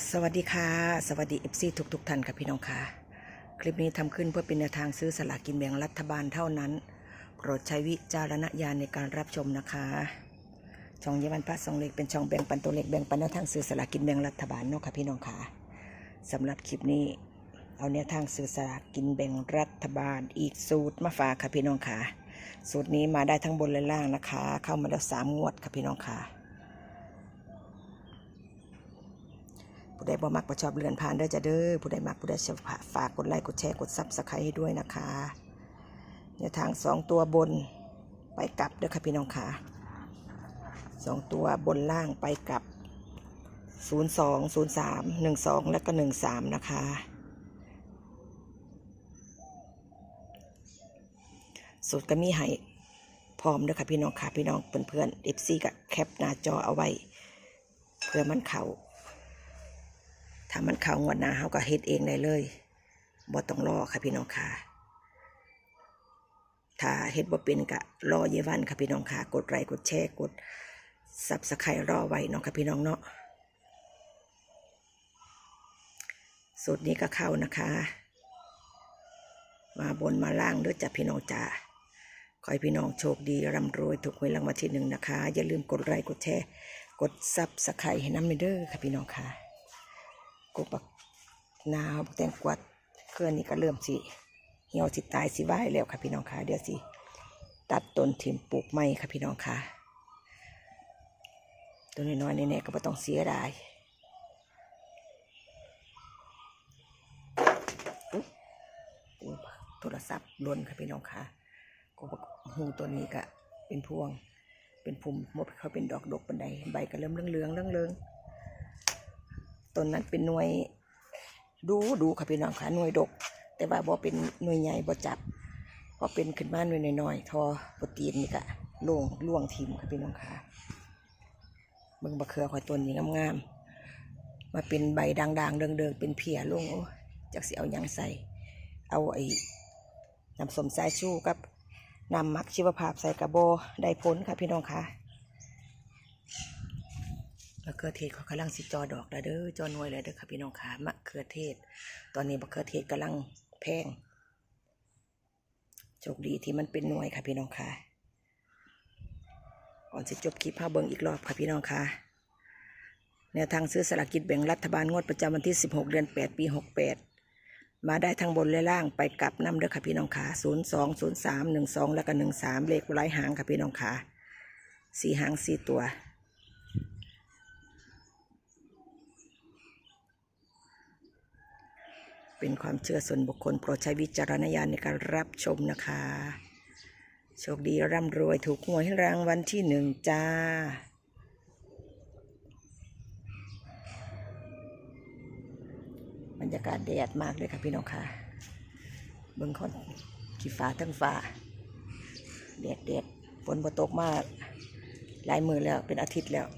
สวัสดีค่ะ สวัสดีเอฟซีทุกทุกท่านค่ะพี่น้องค่ะ คลิปนี้ทำขึ้นเพื่อเป็นแนวทางซื้อสลากกินแบ่งรัฐบาลเท่านั้น โปรดใช้วิจารณญาณในการรับชมนะคะ ช่องเยาวันพระสองเล็กเป็นช่องแบ่งปันตัวเล็กแบ่งปันแนวทางซื้อสลากกินแบ่งรัฐบาลเนาะค่ะพี่น้องค่ะสำหรับคลิปนี้เอาแนวทางซื้อสลากกินแบ่งรัฐบาลอีกสูตรมาฝากค่ะพี่น้องค่ะ สูตรนี้มาได้ทั้งบนและล่างนะคะ เข้ามาแล้วสามงวดค่ะพี่น้องค่ะ ผู้ใดบ่มักประชอบเรือนผ่านได้อจะเด้อผู้ใดมักผู้ใดฝากกดไลค์กดแชร์กดซับสไครต์ให้ด้วยนะคะแนวทางสองตัวบนไปกลับเด้อค่ะพี่น้องค่ะสองตัวบนล่างไปกลับศูนย์สองศูนย์สามหนึ่งสองแล้วก็หนึ่งสามนะคะสูตรก็มีให้พร้อมเด้อค่ะพี่น้องค่ะพี่น้องเพื่อนๆเอฟซีก็แคปหน้าจอเอาไว้ เพื่อมันเขา ถ้ามันเข่างวดหน้าเขาก็เฮ็ดเองได้เลยบ่ต้องรอค่ะพี่น้องค่ะ ถ้าเฮ็ดบ่เป็นก็รอเยาวันค่ะพี่น้องค่ะ กดไลค์กดแชร์กดซับสไครต์รอไว้เนาะค่ะพี่น้องเนาะสูตรนี้ก็เข้านะคะ มาบนมาล่างด้วยจ้ะพี่น้องจ้าขอให้พี่น้องโชคดีร่ำรวยถูกหวยรางวัลที่หนึ่งนะคะ อย่าลืมกดไลค์กดแชร์กดซับสไครต์ให้น้ำเด้อค่ะพี่น้องค่ะ กูปักนาวบักแตงกวาดเคลื่อนนี่ก็เริ่มสิเหี่ยวสิตายสิไหวแล้วค่ะพี่น้องค่ะเดี๋ยวสิตัดต้นถิ่มปลูกไม้ค่ะพี่น้องค่ะตัวน้อยๆแน่ๆก็ไม่ต้องเสียดายอุ๊ยอุ๊ยโทรศัพท์ล่นค่ะพี่น้องค่ะกูปักหูตัวนี้ก็เป็นพวง เป็นภูมิมดเขาเป็นดอกดกบันไดใบก็เริ่มเหลืองๆเลือง ต้นนั้นเป็นหน่วย ดูดูค่ะพี่น้องค่ะหน่วยดก แต่ว่าบ่เป็นหน่วยใหญ่บ่จับพอเป็นขึ้นมาหน่วยน้อยๆทอปตีนนี่ก็ล่วงล่วงทิมค่ะพี่น้องค่ะเบิ่งบะเขือข่อยต้นนี้งามๆมาเป็นใบด่างๆเดิงๆเป็นเพียลงโอ้จักสิเอายังใส่ เอาไอ้น้ำสมสายชูกับนำมักชีวภาพใส่กระโบได้ผลค่ะพี่น้องค่ะ มะเขือเทศเขากำลังสิจอดอกแล้วเด้อจอหน่วยแล้วเด้อค่ะพี่น้องค่ะมะเขือเทศ ตอนนี้มะเขือเทศกำลังแพงโชคดีที่มันเป็นหน่วยค่ะพี่น้องค่ะก่อนสิจบคลิปพาพเบิงอีกรอบค่ะพี่น้องค่ะแนวทางซื้อสลากกินแบ่งรัฐบาลงวดประจำวันที่ 16 เดือน 8 ปี 68 มาได้ทั้งบนและล่างไปกลับน้ำเด้อค่ะพี่น้องค่ะ02 03 12 แล้วก็13 เลขหลายหางค่ะพี่น้องค่ะสี่หางสี่ตัว เป็นความเชื่อส่วนบุคคลโปรดใช้วิจารณญาณในการรับชมนะคะ โชคดีร่ำรวยถูกหวยรางวัลที่หนึ่งจ้าบรรยากาศแดดมากเลยค่ะพี่น้องค่ะเบิ่งคนขี่ฟ้าทั้งฟ้าแดดแดดฝนบ่ตกมาก หลายมือแล้วเป็นอาทิตย์แล้ว